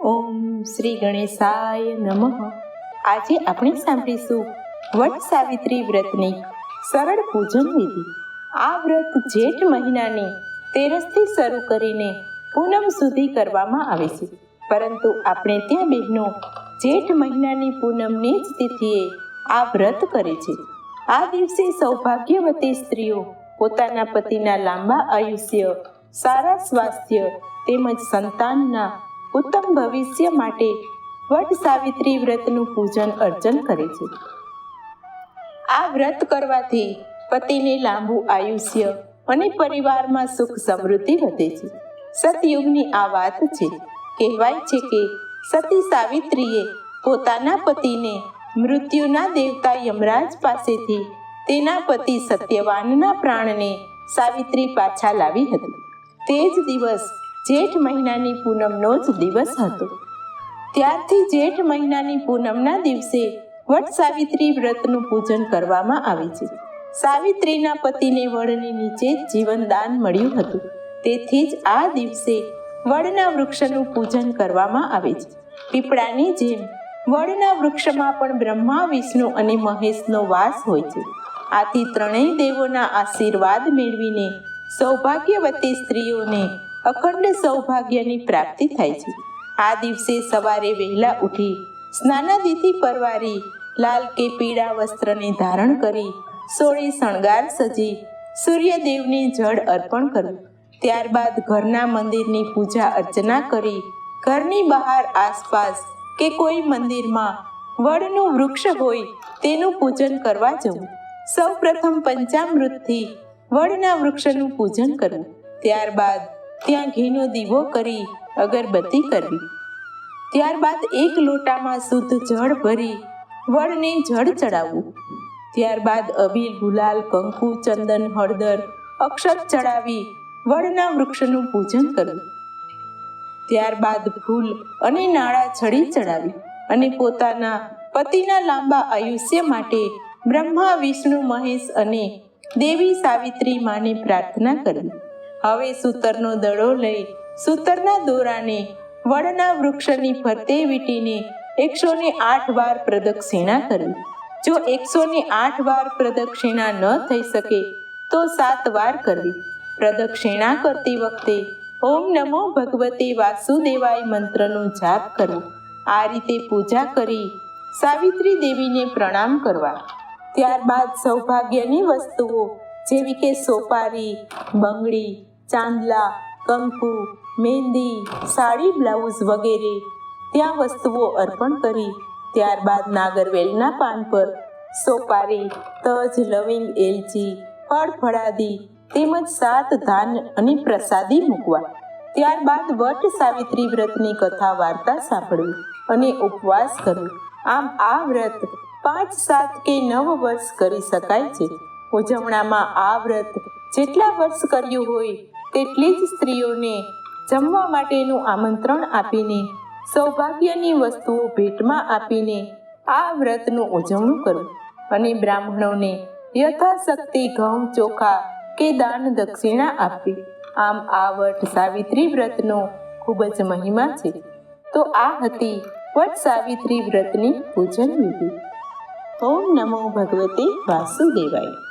ઓમ શ્રી ગણેશાય નમઃ. આજે આપણે સાંભળીશું વટ સાવિત્રી વ્રતની સરળ પૂજન વિધિ. આ વ્રત જેઠ મહિનાની તેરસથી શરૂ કરીને પૂનમ સુધી કરવામાં આવે છે. પરંતુ આપણે ત્યાં બહેનો જેઠ મહિનાની પૂનમની જ તિથિએ આ વ્રત કરે છે. આ દિવસે સૌભાગ્યવતી સ્ત્રીઓ પોતાના પતિના લાંબા આયુષ્ય, સારા સ્વાસ્થ્ય તેમજ સંતાનના ઉત્તમ ભવિષ્ય માટે વટ સાવિત્રી વ્રતનું પૂજન અર્ચન કરે છે. આ વ્રત કરવાથી પતિને લાંબુ આયુષ્ય અને પરિવારમાં સુખ સમૃદ્ધિ વધે છે. સતયુગની આ વાત છે. કહેવાય છે કે સતી સાવિત્રીએ પોતાના પતિને મૃત્યુના દેવતા યમરાજ પાસેથી તેના પતિ સત્યવાનના પ્રાણને સાવિત્રી પાછા લાવી હતી. તે જ દિવસ જેઠ મહિનાની પૂનમનો જ દિવસ હતો. ત્યારથી જેઠ મહિનાની પૂનમના દિવસે વટ સાવિત્રી વ્રતનું પૂજન કરવામાં આવે છે. સાવિત્રીના પતિને વડની નીચે જીવનદાન મળ્યું હતું. તેથી જ આ દિવસે વડના વૃક્ષનું પૂજન કરવામાં આવે છે. પીપળાની જેમ વડના વૃક્ષમાં પણ બ્રહ્મા, વિષ્ણુ અને મહેશનો વાસ હોય છે. આથી ત્રણેય દેવોના આશીર્વાદ મેળવીને સૌભાગ્યવતી સ્ત્રીઓને અખંડ સૌભાગ્યની પ્રાપ્તિ થાય છે. આ દિવસે સવારે વહેલા ઉઠી, સ્નાનાદિથી પરવારી, લાલ કે પીળા વસ્ત્રને ધારણ કરી, સોળે શણગાર સજી, સૂર્યદેવને જળ અર્પણ કરવું ત્યારબાદ ઘરના મંદિરની પૂજા અર્ચના કરી, ઘરની બહાર આસપાસ કે કોઈ મંદિરમાં વડનું વૃક્ષ હોય તેનું પૂજન કરવા જવું. સૌ પ્રથમ પંચામૃતથી વડના વૃક્ષનું પૂજન કરવું. ત્યારબાદ ત્યાં ઘીનો દીવો કરી અગરબત્તી કરવી. ત્યારબાદ એક લોટામાં શુદ્ધ જળ ભરી વડને જળ ચડાવવું. ત્યારબાદ અબીલ, ગુલાલ, કંકુ, ચંદન, હળદર, અક્ષત ચડાવી વડના વૃક્ષનું પૂજન કરવું. ત્યારબાદ ફૂલ અને નાળા છડી ચડાવી અને પોતાના પતિના લાંબા આયુષ્ય માટે બ્રહ્મા, વિષ્ણુ, મહેશ અને દેવી સાવિત્રી માને પ્રાર્થના કરવી. હવે સૂતરનો દડો લઈ સૂતરના દોરાને વડના વૃક્ષની ફરતે વીટીને એકસો ને આઠ વાર પ્રદક્ષિણા કરી. જો એકસો ને આઠ વાર પ્રદક્ષિણા ન થઈ શકે, તો સાત વાર કરવી. પ્રદક્ષિણા કરતી વખતે ઓમ નમો ભગવતે વાસુદેવાય મંત્રનો જાપ કરવો આ રીતે પૂજા કરી સાવિત્રી દેવીને પ્રણામ કરવા. ત્યારબાદ સૌભાગ્યની વસ્તુઓ જેવી કે સોપારી, બંગડી ચાંદલા, કંકુ મહેંદી સાડી, બ્લાઉઝ વગેરે. ત્યાં વસ્તુઓ અર્પણ કરી. ત્યારબાદ નાગરવેલના પાન પર સોપારી, તજ, લવિંગ, એલચી, ફળ ફળાદી તેમજ સાત ધાન અને પ્રસાદી મૂકવા. ત્યારબાદ વટ સાવિત્રી વ્રતની કથા વાર્તા સાંભળવી અને ઉપવાસ કરવો આમ આ વ્રત પાંચ સાત કે નવ વર્ષ કરી શકાય છે. ઉજવણામાં આ વ્રત જેટલા વર્ષ કર્યું હોય, તેટલી જ સ્ત્રીઓને જમવા માટેનું આમંત્રણ આપીને, સૌભાગ્યની વસ્તુઓ ભેટમાં આપીને આ વ્રતનું ઉજવણું કરવું અને બ્રાહ્મણોને યથાશક્તિ ઘઉં, ચોખા કે દાન દક્ષિણા આપવી. આમ આ વટ સાવિત્રી વ્રતનો ખૂબ જ મહિમા છે. તો આ હતી વટ સાવિત્રી વ્રતની પૂજન વિધિ. ઓમ નમો ભગવતે વાસુદેવાય.